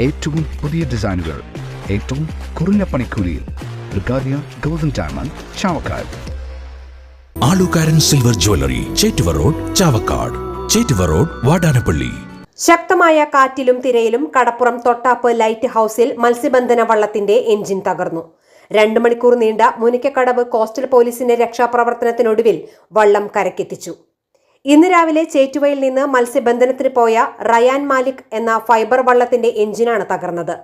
ഏറ്റവും പുതിയ ഡിസൈനുകൾ ഏറ്റവും കുറഞ്ഞ പണിക്കൂലിയിൽ ബ്രിഗാദിയ golden diamond Chavakkad. Alukkaran silver jewellery Chettuva road Chavakkad. Chettuva road Vadanappally. ശക്തമായ കാറ്റിലും തിരയിലും കടപ്പുറം തൊട്ടാപ്പ് ലൈറ്റ് ഹൗസിൽ മത്സ്യബന്ധന വള്ളത്തിന്റെ എഞ്ചിൻ തകർന്നു. രണ്ടു മണിക്കൂർ നീണ്ട മുനിക്കക്കടവ് കോസ്റ്റൽ പോലീസിന്റെ രക്ഷാപ്രവർത്തനത്തിനൊടുവിൽ വള്ളം കരക്കെത്തിച്ചു ഇന്ന് രാവിലെ ചേറ്റുവയിൽ നിന്ന് മത്സ്യബന്ധനത്തിന് പോയ റയാൻ മാലിക് എന്ന ഫൈബർ വള്ളത്തിന്റെ എഞ്ചിനാണ് തകർന്നത്.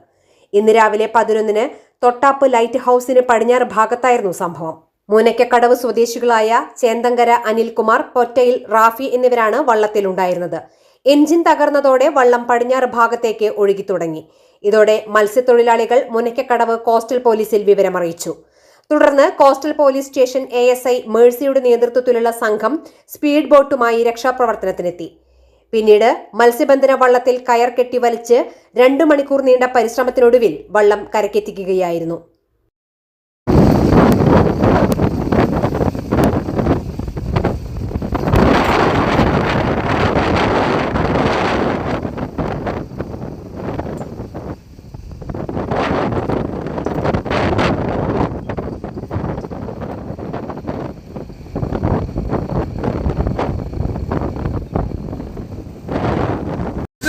ഇന്ന് രാവിലെ പതിനൊന്നിന് തൊട്ടാപ്പ് ലൈറ്റ് ഹൌസിന് പടിഞ്ഞാറ് ഭാഗത്തായിരുന്നു സംഭവം. മൂനയ്ക്കക്കടവ് സ്വദേശികളായ ചേന്തങ്കര അനിൽകുമാർ പൊറ്റയിൽ റാഫി എന്നിവരാണ് വള്ളത്തിലുണ്ടായിരുന്നത്. എഞ്ചിൻ തകർന്നതോടെ വള്ളം പടിഞ്ഞാറ് ഭാഗത്തേക്ക് ഒഴുകി തുടങ്ങി. ഇതോടെ മത്സ്യത്തൊഴിലാളികൾ മുനയ്ക്കക്കടവ് കോസ്റ്റൽ പോലീസിൽ വിവരമറിയിച്ചു. തുടർന്ന് coastal police station A S I മേഴ്സിയുടെ നേതൃത്വത്തിലുള്ള സംഘം സ്പീഡ് ബോട്ടുമായി രക്ഷാപ്രവർത്തനത്തിനെത്തി. പിന്നീട് മത്സ്യബന്ധന വള്ളത്തിൽ കയർ കെട്ടി വലിച്ച് രണ്ടു മണിക്കൂർ നീണ്ട പരിശ്രമത്തിനൊടുവിൽ വള്ളം കരക്കെത്തിക്കുകയായിരുന്നു